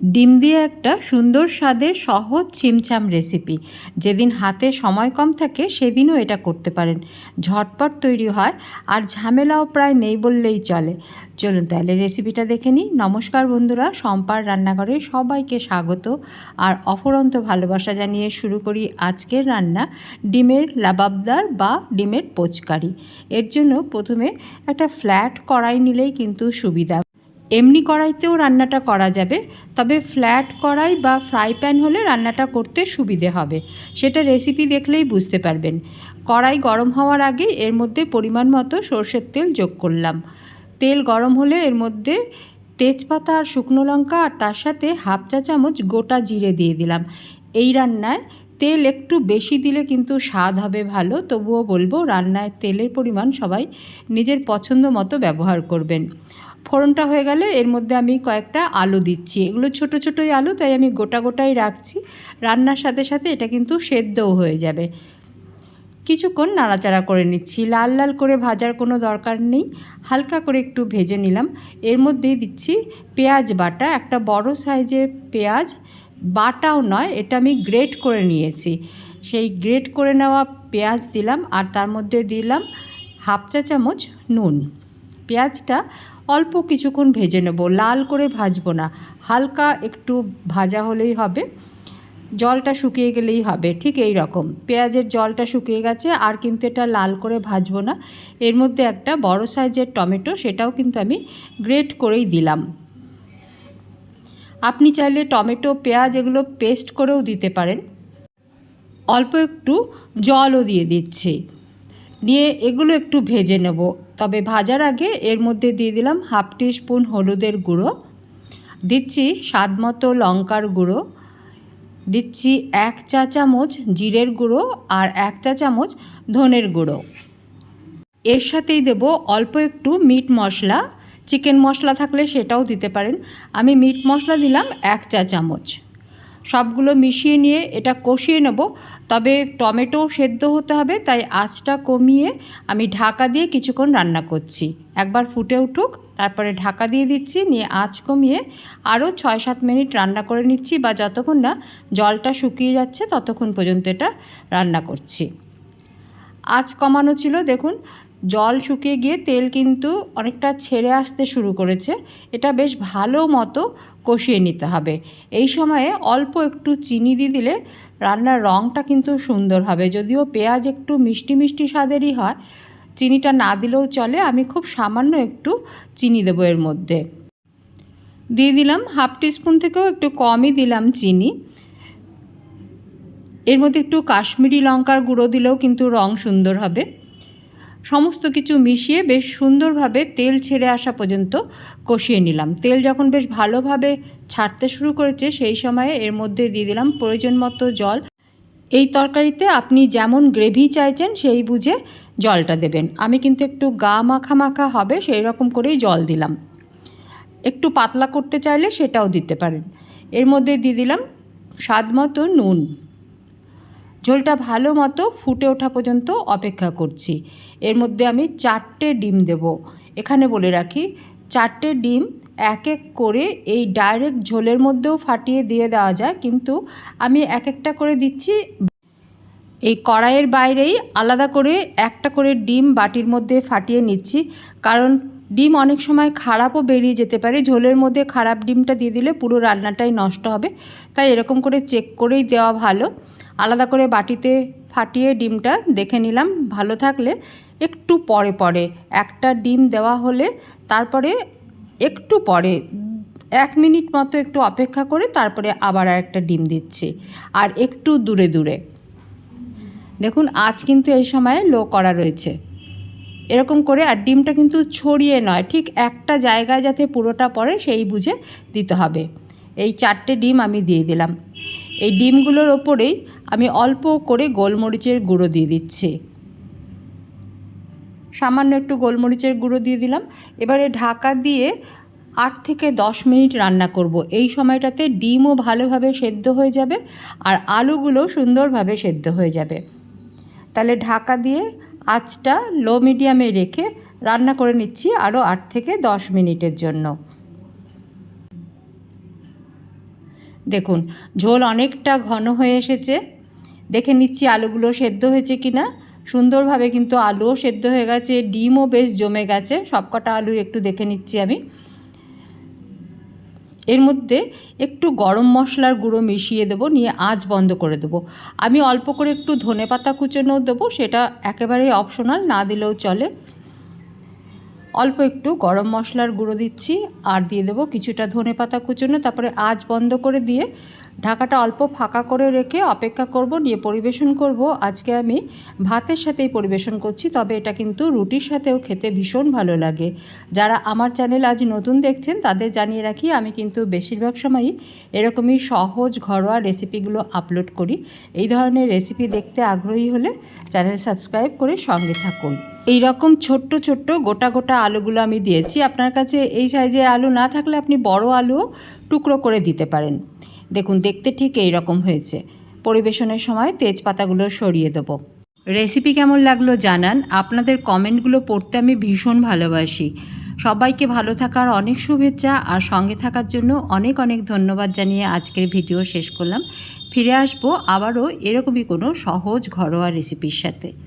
ডিম দিয়ে একটা সুন্দর স্বাদের সহজ ছিমছাম রেসিপি যেদিন হাতে সময় কম থাকে, সেদিনও এটা করতে পারেন। ঝটপট তৈরি হয়, আর ঝামেলাও প্রায় নেই বললেই চলে। চলুন তাহলে রেসিপিটা দেখে নিই। নমস্কার বন্ধুরা সম্পার রান্নাঘরে সবাইকে স্বাগত। আর অফরন্ত ভালোবাসা জানিয়ে শুরু করি আজকের রান্না, ডিমের লাবাবদার বা ডিমের পোচকারি। এর জন্য প্রথমে একটা ফ্ল্যাট কড়াই নিলেই কিন্তু সুবিধা। এমনি কড়াইতেও রান্নাটা করা যাবে, তবে ফ্ল্যাট কড়াই বা ফ্রাই প্যান হলে রান্নাটা করতে সুবিধে হবে। সেটা রেসিপি দেখলেই বুঝতে পারবেন। কড়াই গরম হওয়ার আগে এর মধ্যে পরিমাণ মতো সর্ষের তেল যোগ করলাম। তেল গরম হলে এর মধ্যে তেজপাতা আর শুকনো লঙ্কা আর তার সাথে হাফ চা চামচ গোটা জিরে দিয়ে দিলাম। এই রান্নায় তেল একটু বেশি দিলে কিন্তু স্বাদ হবে ভালো, তবুও বলব রান্নায় তেলের পরিমাণ সবাই নিজের পছন্দ মতো ব্যবহার করবেন। ফোড়নটা হয়ে গেলে, এর মধ্যে আমি কয়েকটা আলু দিচ্ছি। এগুলো ছোট ছোটোই আলু, তাই আমি গোটা গোটাই রাখছি। রান্নার সাথে সাথে এটা কিন্তু সেদ্ধও হয়ে যাবে। কিছুক্ষণ নাড়াচাড়া করে নিচ্ছি। লাল লাল করে ভাজার কোনো দরকার নেই। হালকা করে একটু ভেজে নিলাম। এর মধ্যেই দিচ্ছি পেঁয়াজ বাটা। একটা বড় সাইজের পেঁয়াজ, বাটাও নয়, এটা আমি গ্রেট করে নিয়েছি। সেই গ্রেট করে নেওয়া পেঁয়াজ দিলাম আর তার মধ্যে দিলাম হাফ চা চামচ নুন। পেঁয়াজটা অল্প কিছুক্ষণ ভেজে নেব। লাল করে ভাজবো না। হালকা একটু ভাজা হলেই হবে। জলটা শুকিয়ে গেলেই হবে। ঠিক এই রকম। পেঁয়াজের জলটা শুকিয়ে গেছে, আর কিন্তু এটা লাল করে ভাজবো না। এর মধ্যে একটা বড় সাইজের টমেটো, সেটাও কিন্তু আমি গ্রেট করেই দিলাম। আপনি চাইলে টমেটো, পেঁয়াজ এগুলো পেস্ট করেও দিতে পারেন। অল্প একটু জলও দিয়ে দিচ্ছি। নিয়ে এগুলো একটু ভেজে নেব। তবে ভাজার আগে এর মধ্যে দিয়ে দিলাম হাফ টি স্পুন হলুদের গুঁড়ো। দিচ্ছি স্বাদ মতো লঙ্কার গুঁড়ো। দিচ্ছি এক চা চামচ জিরের গুঁড়ো আর এক চা চামচ ধনের গুঁড়ো। এর সাথেই দেব অল্প একটু মিট মশলা। চিকেন মশলা থাকলে সেটাও দিতে পারেন। আমি মিট মশলা দিলাম এক চা চামচ। সবগুলো মিশিয়ে নিয়ে এটা কষিয়ে নেব। তবে টমেটো সেদ্ধ হতে হবে, তাই আঁচটা কমিয়ে আমি ঢাকা দিয়ে কিছুক্ষণ রান্না করছি। একবার ফুটে উঠুক, তারপরে ঢাকা দিয়ে দিচ্ছি, নিয়ে আঁচ কমিয়ে আরও ছয় সাত মিনিট রান্না করে নিচ্ছি বা যতক্ষণ না জলটা শুকিয়ে যাচ্ছে ততক্ষণ পর্যন্ত এটা রান্না করছি। আঁচ কমানো ছিল, দেখুন জল শুকিয়ে গিয়ে তেল কিন্তু অনেকটা ছেড়ে আসতে শুরু করেছে। এটা বেশ ভালো মতো কষিয়ে নিতে হবে। এই সময়ে অল্প একটু চিনি দিয়ে দিলে রান্নার রঙটা কিন্তু সুন্দর হবে। যদিও পেঁয়াজ একটু মিষ্টি মিষ্টি স্বাদেরই হয়, চিনিটা না দিলেও চলে। আমি খুব সামান্য একটু চিনি দেবো এর মধ্যে। দিয়ে দিলাম হাফ টিস্পুন থেকেও একটু কমই দিলাম চিনি। এর মধ্যে একটু কাশ্মীরি লঙ্কার গুঁড়ো দিলেও কিন্তু রং সুন্দর হবে। সমস্ত কিছু মিশিয়ে বেশ সুন্দরভাবে তেল ছেড়ে আসা পর্যন্ত কষিয়ে নিলাম। তেল যখন বেশ ভালোভাবে ছাড়তে শুরু করেছে, সেই সময়ে এর মধ্যে দিয়ে দিলাম প্রয়োজন মতো জল। এই তরকারিতে আপনি যেমন গ্রেভি চাইছেন, সেই বুঝে জলটা দেবেন। আমি কিন্তু একটু গা মাখা মাখা হবে, সেই রকম করেই জল দিলাম। একটু পাতলা করতে চাইলে সেটাও দিতে পারেন। এর মধ্যে দিয়ে দিলাম স্বাদ মতো নুন। ঝোলটা ভালো মতো ফুটে ওঠা পর্যন্ত অপেক্ষা করছি। এর মধ্যে আমি চারটে ডিম দেব। এখানে বলে রাখি, চারটে ডিম এক এক করে এই ডাইরেক্ট ঝোলের মধ্যেও ফাটিয়ে দিয়ে দেওয়া যায়, কিন্তু আমি এক একটা করে দিচ্ছি। এই কড়াইয়ের বাইরেই আলাদা করে একটা করে ডিম বাটির মধ্যে ফাটিয়ে নিচ্ছি, কারণ ডিম অনেক সময় খারাপও বেরিয়ে যেতে পারে। ঝোলের মধ্যে খারাপ ডিমটা দিয়ে দিলে পুরো রান্নাটাই নষ্ট হবে। তাই এরকম করে চেক করেই দেওয়া ভালো। আলাদা করে বাটিতে ফাটিয়ে ডিমটা দেখে নিলাম। ভালো থাকলে একটু পরে পরে। একটা ডিম দেওয়া হলে তারপরে একটু পরে, এক মিনিট মতো একটু অপেক্ষা করে তারপরে আবার একটা ডিম দিচ্ছি, আর একটু দূরে দূরে। দেখুন, আজ কিন্তু এই সময়ে লো করা রয়েছে। এরকম করে আর ডিমটা কিন্তু ছড়িয়ে নয়, ঠিক একটা জায়গায় যাতে পুরোটা পড়ে সেই বুঝে দিতে হবে। এই চারটে ডিম আমি দিয়ে দিলাম। এই ডিমগুলোর ওপরেই আমি অল্প করে গোলমরিচের গুঁড়ো দিয়ে দিচ্ছি। সামান্য একটু গোলমরিচের গুঁড়ো দিয়ে দিলাম। এবারে ঢাকা দিয়ে আট থেকে দশ মিনিট রান্না করব। এই সময়টাতে ডিমও ভালোভাবে সেদ্ধ হয়ে যাবে আর আলুগুলো সুন্দরভাবে সেদ্ধ হয়ে যাবে। তাহলে ঢাকা দিয়ে আঁচটা লো মিডিয়ামে রেখে রান্না করে নিচ্ছি আরও আট থেকে দশ মিনিটের জন্য। দেখুন, ঝোল অনেকটা ঘন হয়ে এসেছে। দেখে নিচ্ছি আলুগুলো সেদ্ধ হয়েছে কি না সুন্দরভাবে কিন্তু আলুও সেদ্ধ হয়ে গেছে, ডিমও বেশ জমে গেছে। সবকটা আলু একটু দেখে নিচ্ছি আমি। এর মধ্যে একটু গরম মশলার গুঁড়ো মিশিয়ে দেবো, নিয়ে আঁচ বন্ধ করে দেবো। আমি অল্প করে একটু ধনে পাতা কুচোনো দেবো, সেটা একেবারেই অপশনাল না দিলেও চলে। অল্প একটু গরম মশলার গুঁড়ো দিচ্ছি, আর দিয়ে দেবো কিছুটা ধনে পাতা কুচুনো, তারপরে আজ বন্ধ করে দিয়ে ঢাকাটা অল্প ফাঁকা করে রেখে অপেক্ষা করব, নিয়ে পরিবেশন করব। আজকে আমি ভাতের সাথেই পরিবেশন করছি, তবে এটা কিন্তু রুটির সাথেও খেতে ভীষণ ভালো লাগে। যারা আমার চ্যানেল আজ নতুন দেখছেন, তাদের জানিয়ে রাখি, আমি কিন্তু বেশিরভাগ সময়ই এরকমই সহজ ঘরোয়া রেসিপিগুলো আপলোড করি। এই ধরনের রেসিপি দেখতে আগ্রহী হলে চ্যানেল সাবস্ক্রাইব করে সঙ্গে থাকুন। এই রকম ছোট্ট ছোট্ট গোটা গোটা আলুগুলো আমি দিয়েছি। আপনার কাছে এই সাইজের আলু না থাকলে আপনি বড় আলুও টুকরো করে দিতে পারেন। দেখুন, দেখতে ঠিক এই রকম হয়েছে। পরিবেশনের সময় তেজপাতাগুলো সরিয়ে দেবো। রেসিপি কেমন লাগল জানান। আপনাদের কমেন্টগুলো পড়তে আমি ভীষণ ভালোবাসি। সবাইকে ভালো থাকার অনেক শুভেচ্ছা আর সঙ্গে থাকার জন্য অনেক অনেক ধন্যবাদ জানিয়ে আজকের ভিডিও শেষ করলাম। ফিরে আসব আবারও এরকমই কোনো সহজ ঘরোয়া রেসিপির সাথে।